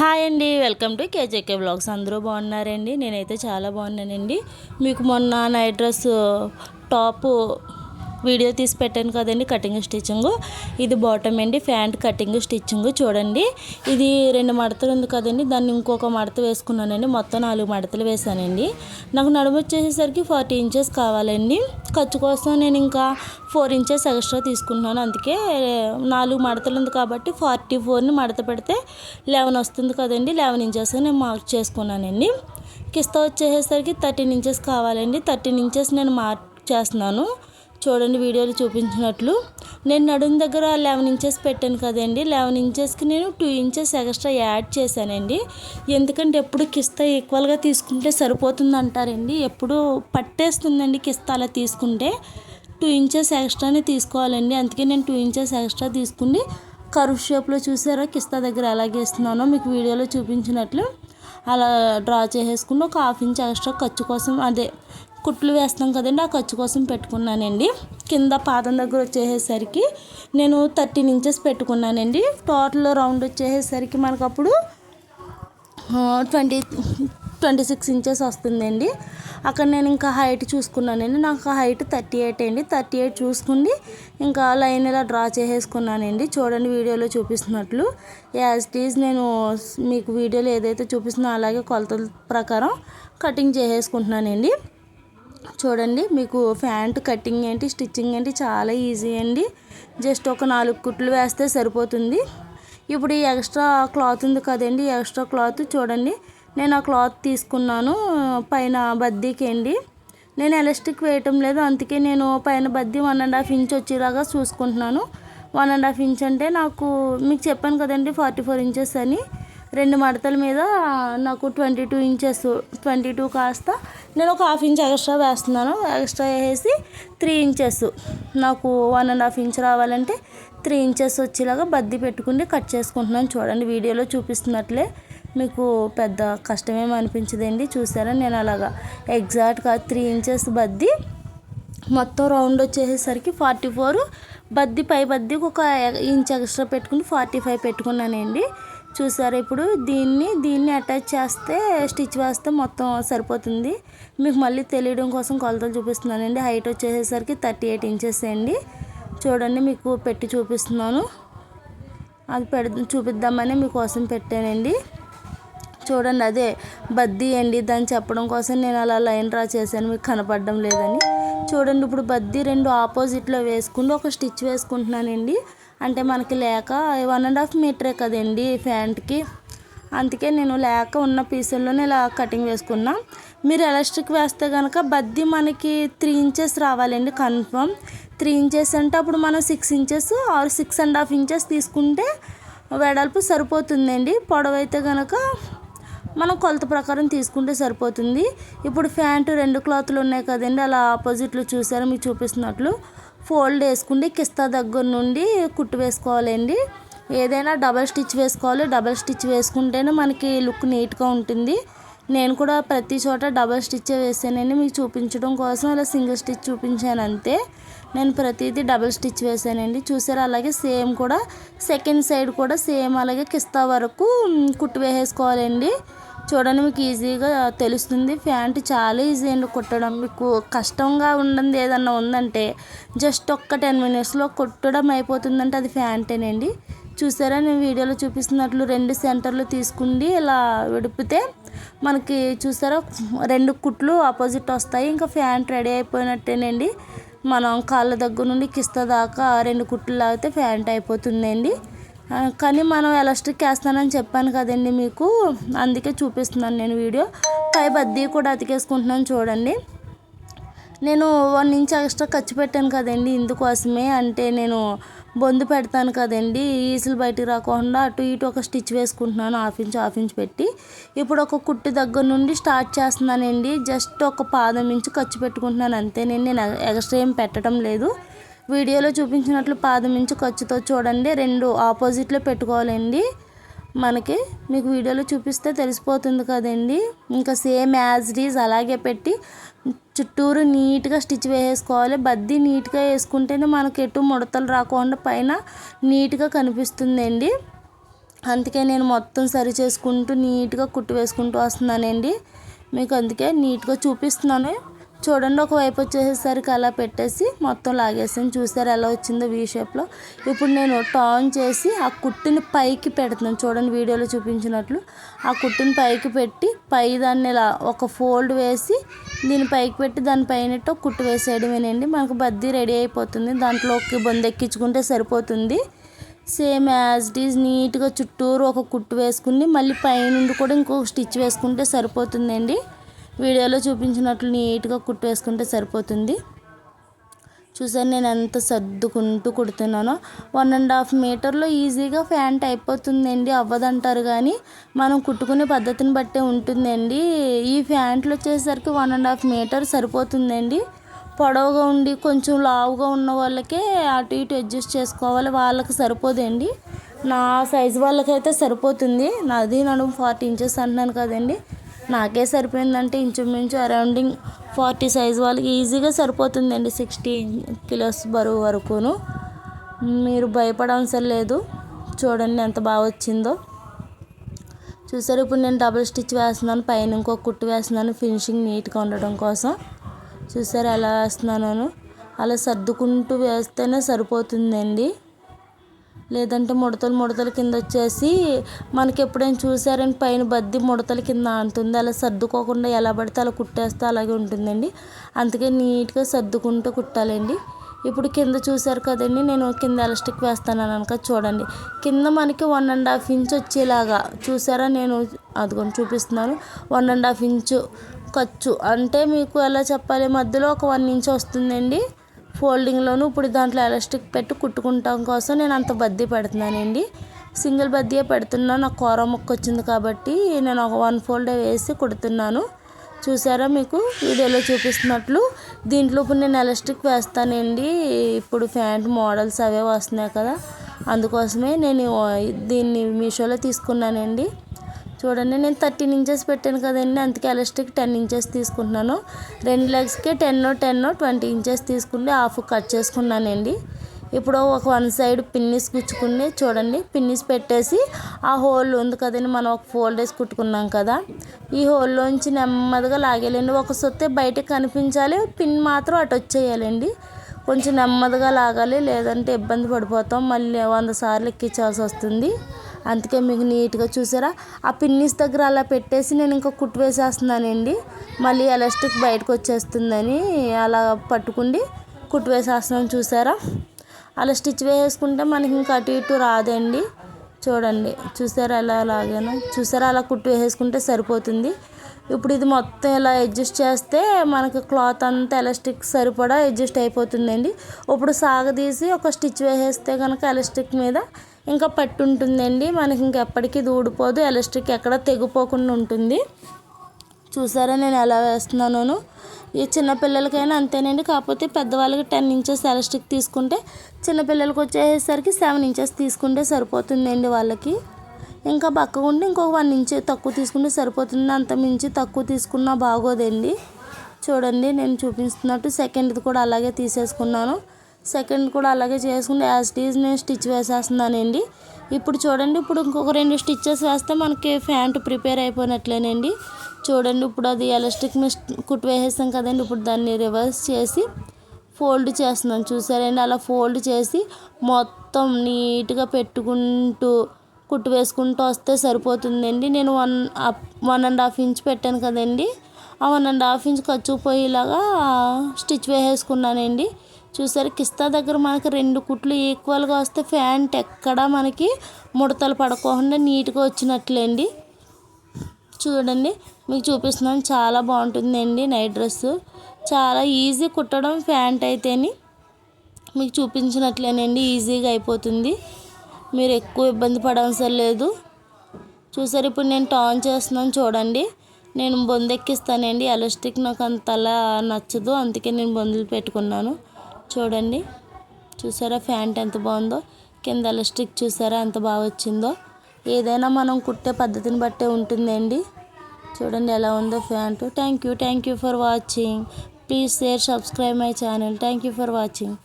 Hi అండి welcome to కేజేకే blogs అందరూ బాగున్నారండి? నేనైతే చాలా బాగున్నానండి. మీకు మొన్న నైట్ డ్రెస్ టాప్ వీడియో తీసి పెట్టాను కదండి కటింగ్ స్టిచ్చింగ్. ఇది బాటమ్ అండి ప్యాంట్ కటింగ్ స్టిచ్చింగ్ చూడండి. ఇది రెండు మడతలు ఉంది కదండి దాన్ని ఇంకొక మడత వేసుకున్నానండి. మొత్తం నాలుగు మడతలు వేసానండి నాకు నడుము వచ్చేసేసరికి ఫార్టీ ఇంచెస్ కావాలండి. ఖర్చు కోసం నేను ఇంకా ఫోర్ ఇంచెస్ ఎక్స్ట్రా తీసుకుంటున్నాను. అందుకే నాలుగు మడతలు ఉంది కాబట్టి ఫార్టీ ఫోర్ని మడత పెడితే లెవెన్ వస్తుంది కదండి. లెవెన్ ఇంచెస్ నేను మార్క్ చేసుకున్నానండి. కిస్తా వచ్చేసరికి థర్టీన్ ఇంచెస్ కావాలండి. థర్టీన్ ఇంచెస్ నేను మార్క్ చేస్తున్నాను. చూడండి వీడియోలు చూపించినట్లు. నేను నడుము దగ్గర లెవెన్ ఇంచెస్ పెట్టాను కదండి. లెవెన్ ఇంచెస్కి నేను టూ ఇంచెస్ ఎక్స్ట్రా యాడ్ చేశానండి. ఎందుకంటే ఎప్పుడు కిస్తా ఈక్వల్గా తీసుకుంటే సరిపోతుంది అంటారండి ఎప్పుడు పట్టేస్తుందండి కిస్తా అలా తీసుకుంటే. టూ ఇంచెస్ ఎక్స్ట్రానే తీసుకోవాలండి. అందుకే నేను టూ ఇంచెస్ ఎక్స్ట్రా తీసుకుని కర్వ్ షేప్లో చూసారా? కిస్తా దగ్గర ఎలాగే ఇస్తున్నానో మీకు వీడియోలో చూపించినట్లు. అలా డ్రా చేసేసుకుని ఒక హాఫ్ ఇంచ్ ఎక్స్ట్రా ఖర్చు కోసం అదే కుట్లు వేస్తాం కదండి ఆ ఖర్చు కోసం పెట్టుకున్నానండి. కింద పాదం దగ్గర వచ్చేసరికి నేను థర్టీన్ ఇంచెస్ పెట్టుకున్నానండి. టోటల్ రౌండ్ వచ్చేసరికి మనకు అప్పుడు ట్వంటీ ట్వంటీ సిక్స్ ఇంచెస్ వస్తుందండి. అక్కడ నేను ఇంకా హైట్ చూసుకున్నానండి. నాకు హైట్ థర్టీ ఎయిట్ అండి. థర్టీ ఎయిట్ చూసుకుని ఇంకా లైన్ ఇలా డ్రా చేసేసుకున్నానండి. చూడండి వీడియోలో చూపిస్తున్నట్లు. యాజ్ ఈజ్ నేను మీకు వీడియోలో ఏదైతే చూపిస్తున్నా అలాగే కొలతల ప్రకారం కటింగ్ చేసేసుకుంటున్నానండి. చూడండి మీకు ప్యాంట్ కటింగ్ ఏంటి స్టిచ్చింగ్ ఏంటి చాలా ఈజీ అండి. జస్ట్ ఒక నాలుగు కుట్లు వేస్తే సరిపోతుంది. ఇప్పుడు ఈ ఎక్స్ట్రా క్లాత్ ఉంది కదండి ఎక్స్ట్రా క్లాత్ చూడండి. నేను ఆ క్లాత్ తీసుకున్నాను పైన బద్దీకి అండి. నేను ఎలాస్టిక్ వేయటం లేదు అందుకే నేను పైన బద్దీ వన్ అండ్ హాఫ్ ఇంచ్ వచ్చేలాగా చూసుకుంటున్నాను. వన్ అండ్ హాఫ్ ఇంచ్ అంటే నాకు మీకు చెప్పాను కదండి ఫార్టీ ఫోర్ ఇంచెస్ అని. రెండు మడతల మీద నాకు twenty two inches twenty two కాస్త నేను ఒక హాఫ్ ఇంచ్ ఎక్స్ట్రా వేస్తున్నాను. ఎక్స్ట్రా వేసి త్రీ ఇంచెస్. నాకు వన్ అండ్ హాఫ్ ఇంచ్ రావాలంటే త్రీ ఇంచెస్ వచ్చేలాగా బద్ది పెట్టుకుని కట్ చేసుకుంటున్నాను. చూడండి వీడియోలో చూపిస్తున్నట్లే మీకు పెద్ద కష్టమేమి అనిపించదండి. చూసారా? నేను అలాగా ఎగ్జాక్ట్గా త్రీ ఇంచెస్ బద్ది మొత్తం రౌండ్ వచ్చేసేసరికి ఫార్టీ ఫోర్ బద్ది పై బద్దికి ఒక ఇంచ్ ఎక్స్ట్రా పెట్టుకుని ఫార్టీ ఫైవ్ పెట్టుకున్నానండి. చూసారు ఇప్పుడు? దీన్ని దీన్ని అటాచ్ చేస్తే స్టిచ్ వేస్తే మొత్తం సరిపోతుంది. మీకు మళ్ళీ తెలియడం కోసం కొలతలు చూపిస్తున్నానండి. హైట్ వచ్చేసరికి థర్టీ ఎయిట్ ఇంచెస్ అండి. చూడండి మీకు పెట్టి చూపిస్తున్నాను. అది పెడ చూపిద్దామని మీకోసం పెట్టానండి. చూడండి అదే బద్దీ అండి. దాన్ని చెప్పడం కోసం నేను అలా లైన్ డ్రా చేశాను. మీకు కనపడడం లేదని. చూడండి ఇప్పుడు బద్దీ రెండు ఆపోజిట్లో వేసుకుంటూ ఒక స్టిచ్ వేసుకుంటున్నానండి. అంటే మనకి లేక వన్ అండ్ హాఫ్ మీటరే కదండి ప్యాంట్కి అందుకే నేను లేక ఉన్న పీసుల్లోనే ఇలా కటింగ్ వేసుకున్నా. మీరు ఎలాస్టిక్ వేస్తే కనుక బద్దీ మనకి త్రీ ఇంచెస్ రావాలండి కన్ఫర్మ్ త్రీ ఇంచెస్ అంటే అప్పుడు మనం six inches or six and half inches తీసుకుంటే వెడల్పు సరిపోతుందండి. పొడవైతే కనుక మనం కొలత ప్రకారం తీసుకుంటే సరిపోతుంది. ఇప్పుడు ప్యాంటు రెండు క్లాత్లు ఉన్నాయి కదండి అలా ఆపోజిట్లో చూసారా? మీకు చూపిస్తున్నట్లు. ఫోల్డ్ వేసుకుండి కిస్తా దగ్గర నుండి కుట్టు వేసుకోవాలండి. ఏదైనా డబల్ స్టిచ్ వేసుకోవాలి. డబల్ స్టిచ్ వేసుకుంటేనే మనకి లుక్ నీట్గా ఉంటుంది. నేను కూడా ప్రతి చోట డబల్ స్టిచ్ వేసానండి. మీకు చూపించడం కోసం అలా సింగిల్ స్టిచ్ చూపించాను అంతే. నేను ప్రతిదీ డబల్ స్టిచ్ వేసానండి. చూసారా? అలాగే సేమ్ కూడా సెకండ్ సైడ్ కూడా సేమ్ అలాగే కిస్తా వరకు కుట్టు వేసేసుకోవాలండి. చూడండి మీకు ఈజీగా తెలుస్తుంది. ప్యాంట్ చాలా ఈజీ అండి కుట్టడం. మీకు కష్టంగా ఉండదు ఏదన్నా ఉందంటే జస్ట్ ఒక్క టెన్ మినిట్స్లో కుట్టడం అయిపోతుందంటే అది ప్యాంటేనండి. చూసారా? నేను వీడియోలో చూపిస్తున్నట్లు రెండు సెంటర్లు తీసుకుండి ఇలా విడిపితే మనకి చూసారా? రెండు కుట్లు ఆపోజిట్ వస్తాయి. ఇంకా ప్యాంట్ రెడీ అయిపోయినట్టేనండి. మనం కాళ్ళ దగ్గర నుండి కిస్తా దాకా రెండు కుట్లు లాగితే ప్యాంట్ అయిపోతుందండి. కానీ మనం ఎలాస్టిక్ వేస్తానని చెప్పాను కదండి మీకు. అందుకే చూపిస్తున్నాను నేను వీడియో. పై బద్దీ కూడా అతికేసుకుంటున్నాను చూడండి. నేను వన్ ఇంచ్ ఎక్స్ట్రా ఖర్చు పెట్టాను కదండి ఇందుకోసమే. అంటే నేను బొందు పెడతాను కదండి. ఈసులు బయటికి రాకుండా అటు ఇటు ఒక స్టిచ్ వేసుకుంటున్నాను. హాఫ్ ఇంచ్ హాఫ్ ఇంచ్ పెట్టి. ఇప్పుడు ఒక కుట్టు దగ్గర నుండి స్టార్ట్ చేస్తున్నానండి. జస్ట్ ఒక పాదం ఇంచు ఖర్చు పెట్టుకుంటున్నాను. అంతేనండి. నేను ఎక్స్ట్రా ఏం పెట్టడం లేదు. వీడియోలో చూపించినట్లు పాదం ఖర్చుతో చూడండి. రెండు ఆపోజిట్లో పెట్టుకోవాలండి. మనకి మీకు వీడియోలో చూపిస్తే తెలిసిపోతుంది కదండి. ఇంకా సేమ్ యాజ్ డీజ్ అలాగే పెట్టి చుట్టూరు నీట్గా స్టిచ్ వేసేసుకోవాలి. బద్దీ నీట్గా వేసుకుంటేనే మనకి ఎటు ముడతలు రాకుండా పైన నీట్గా కనిపిస్తుందండి. అందుకే నేను మొత్తం సరి చేసుకుంటూ నీట్గా కుట్టు వేసుకుంటూ వస్తున్నానండి. మీకు అందుకే నీట్గా చూపిస్తున్నాను. చూడండి ఒకవైపు వచ్చేసరికి అలా పెట్టేసి మొత్తం లాగేసాను చూసారు ఎలా వచ్చిందో వీ షేప్లో ఇప్పుడు నేను టర్న్ చేసి ఆ కుట్టుని పైకి పెడుతున్నాను. చూడండి వీడియోలో చూపించినట్లు. ఆ కుట్టుని పైకి పెట్టి పై దాన్ని ఇలా ఒక ఫోల్డ్ వేసి దీన్ని పైకి పెట్టి దాని పైన కుట్టు వేసేయడమేనండి. మనకు బద్దీ రెడీ అయిపోతుంది. దాంట్లోకి బొందెక్కించుకుంటే సరిపోతుంది. సేమ్ యాజ్ ఇట్ ఈజ్ నీట్గా చుట్టూరు ఒక కుట్టు వేసుకుని మళ్ళీ పైనుండి కూడా ఇంకొక స్టిచ్ వేసుకుంటే సరిపోతుందండి. వీడియోలో చూపించినట్లు నీట్గా కుట్టు వేసుకుంటే సరిపోతుంది. చూసాను నేను ఎంత సర్దుకుంటూ కుడుతున్నానో. వన్ అండ్ హాఫ్ మీటర్లో ఈజీగా ఫ్యాంట్ అయిపోతుందండి అవ్వదంటారు కానీ మనం కుట్టుకునే పద్ధతిని బట్టే ఉంటుందండి. ఈ ఫ్యాంట్లు వచ్చేసరికి వన్ అండ్ హాఫ్ మీటర్ సరిపోతుందండి. పొడవుగా ఉండి కొంచెం లావుగా ఉన్న వాళ్ళకే అటు ఇటు అడ్జస్ట్ చేసుకోవాలి వాళ్ళకి సరిపోదండి. నా సైజు వాళ్ళకైతే సరిపోతుంది. నాది నడుము ఫార్టీ ఇంచెస్ అంటున్నాను కదండి. నాకే సరిపోయిందంటే ఇంచుమించు అరౌండింగ్ ఫార్టీ సైజ్ వాళ్ళకి ఈజీగా సరిపోతుందండి సిక్స్టీ కిలోస్ బరువు వరకును. మీరు భయపడవసరం లేదు. చూడండి ఎంత బాగా వచ్చిందో. చూసారు ఇప్పుడు నేను డబుల్ స్టిచ్ వేస్తున్నాను పైన ఇంకో కుట్టు వేస్తున్నాను ఫినిషింగ్ నీట్గా ఉండడం కోసం. చూసారు ఎలా వేస్తున్నాను అలా సర్దుకుంటూ వేస్తేనే సరిపోతుందండి. లేదంటే ముడతలు ముడతలు కింద వచ్చేసి మనకి ఎప్పుడైనా చూసారని పైన బద్ది ముడతల కింద అంటుంది అలా సర్దుకోకుండా ఎలా పడితే అలా కుట్టేస్తే అలాగే ఉంటుందండి. అందుకే నీట్గా సర్దుకుంటూ కుట్టాలండి. ఇప్పుడు కింద చూసారు కదండి నేను కింద ఎలాస్టిక్ వేస్తాను అనక చూడండి. కింద మనకి వన్ అండ్ హాఫ్ ఇంచ్ వచ్చేలాగా చూసారా? నేను అదిగోని చూపిస్తున్నాను. వన్ అండ్ హాఫ్ ఇంచు ఖర్చు. అంటే మీకు ఎలా చెప్పాలి? మధ్యలో ఒక వన్ ఇంచ్ వస్తుందండి. ఫోల్డింగ్లోనూ ఇప్పుడు దాంట్లో ఎలాస్టిక్ పెట్టి కుట్టుకుంటాం కోసం నేను అంత బద్దీ పెడుతున్నానండి. సింగిల్ బద్దీయే పెడుతున్నాను నాకు కూర ముక్క వచ్చింది కాబట్టి నేను ఒక వన్ ఫోల్డే వేసి కుడుతున్నాను. చూసారా మీకు? వీడియోలో చూపిస్తున్నట్లు. దీంట్లో ఇప్పుడు నేను ఎలాస్టిక్ వేస్తానండి. ఇప్పుడు ఫ్యాంట్ మోడల్స్ అవే వస్తున్నాయి కదా. అందుకోసమే నేను దీన్ని మీషోలో తీసుకున్నానండి. చూడండి నేను థర్టీన్ ఇంచెస్ పెట్టాను కదండి అందుకే ఎలాస్టిక్ టెన్ ఇంచెస్ తీసుకుంటున్నాను. రెండు లెగ్స్కే టెన్ టెన్ ట్వంటీ ఇంచెస్ తీసుకుంటే హాఫ్ కట్ చేసుకున్నానండి. ఇప్పుడు ఒక వన్ సైడ్ పిన్నిస్ గుచ్చుకుని చూడండి పిన్నిస్ పెట్టేసి ఆ హోల్ ఉంది కదండి మనం ఒక ఫోల్డ్ వేసి కుట్టుకున్నాం కదా. ఈ హోల్లోంచి నెమ్మదిగా లాగేయాలండి. ఒక సొత్తే బయటకు కనిపించాలి పిన్ మాత్రం అటు వచ్చేయాలండి. కొంచెం నెమ్మదిగా లాగాలి లేదంటే ఇబ్బంది పడిపోతాం. మళ్ళీ వంద సార్లు ఎక్కించాల్సి వస్తుంది. అందుకే మీకు నీట్గా చూసారా? ఆ పిన్నిస్ దగ్గర అలా పెట్టేసి నేను ఇంకా కుట్టు వేసేస్తున్నానండి. మళ్ళీ ఎలాస్టిక్ బయటకు వచ్చేస్తుందని అలా పట్టుకుండి కుట్టు వేసేస్తున్నాం చూసారా? అలా స్టిచ్ వేసుకుంటే మనకి ఇంకా అటు ఇటు రాదండి. చూడండి చూసారా ఎలా లాగాను? చూసారా అలా కుట్టు వేసుకుంటే సరిపోతుంది. ఇప్పుడు ఇది మొత్తం ఇలా అడ్జస్ట్ చేస్తే మనకి క్లాత్ అంతా ఎలాస్టిక్ సరిపడా అడ్జస్ట్ అయిపోతుందండి. ఇప్పుడు సాగదీసి ఒక స్టిచ్ వేసేస్తే కనుక ఎలాస్టిక్ మీద ఇంకా పట్టు ఉంటుందండి మనకి ఇంకెప్పటికీ ఊడిపోదు ఎలాస్టిక్ ఎక్కడ తెగిపోకుండా ఉంటుంది. చూసారా నేను ఎలా వేస్తున్నాను. ఈ చిన్నపిల్లలకైనా అంతేనండి. కాకపోతే పెద్దవాళ్ళకి టెన్ ఇంచెస్ ఎలాస్టిక్ తీసుకుంటే చిన్నపిల్లలకి వచ్చేసరికి సెవెన్ ఇంచెస్ తీసుకుంటే సరిపోతుందండి వాళ్ళకి. ఇంకా పక్క ఉండి ఇంకొక వన్ ఇంచ్ తక్కువ తీసుకుంటే సరిపోతుంది. అంత మించి తక్కువ తీసుకున్నా బాగోదండి. చూడండి నేను చూపిస్తున్నట్టు సెకండ్ది కూడా అలాగే తీసేసుకున్నాను. సెకండ్ కూడా అలాగే చేసుకుని యాజ్ ఈజ్ నేను స్టిచ్ వేసేస్తున్నానండి. ఇప్పుడు చూడండి ఇప్పుడు ఇంకొక రెండు స్టిచ్చెస్ వేస్తే మనకి ఫ్యాంట్ ప్రిపేర్ అయిపోయినట్లేనండి. చూడండి ఇప్పుడు అది ఎలాస్టిక్ మిస్ కుట్టు వేసేస్తాం కదండి ఇప్పుడు దాన్ని రివర్స్ చేసి ఫోల్డ్ చేస్తున్నాను. చూసారండి అలా ఫోల్డ్ చేసి మొత్తం నీట్గా పెట్టుకుంటూ కుట్టు వేసుకుంటూ వస్తే సరిపోతుందండి. నేను one one and half inch పెట్టాను కదండి. ఆ వన్ అండ్ హాఫ్ ఇంచ్ ఖర్చు పోయేలాగా స్టిచ్ వేసేసుకున్నానండి. చూసారు కిస్తా దగ్గర మనకి రెండు కుట్లు ఈక్వల్గా వస్తే ఫ్యాంట్ ఎక్కడా మనకి ముడతలు పడకుండా నీట్గా వచ్చినట్లేండి. చూడండి మీకు చూపిస్తున్నాను చాలా బాగుంటుందండి నైట్ డ్రెస్. చాలా ఈజీ కుట్టడం ఫ్యాంట్ అయితేని. మీకు చూపించినట్లేనండి ఈజీగా అయిపోతుంది. మీరు ఎక్కువ ఇబ్బంది పడవసరం లేదు. చూసారు ఇప్పుడు నేను టాన్ చేస్తున్నాను చూడండి. నేను బొందెక్కిస్తానండి ఎలాస్టిక్ నాకు అంత అలా నచ్చదు అందుకే నేను బొందులు పెట్టుకున్నాను. చూడండి. చూసారా ఫ్యాంట్ ఎంత బాగుందో? కింద ఎలాస్టిక్ చూసారా ఎంత బాగా వచ్చిందో? ఏదైనా మనం కుట్టే పద్ధతిని బట్టే ఉంటుందండి. చూడండి ఎలా ఉందో pant thank you thank you for watching please share subscribe my channel thank you for watching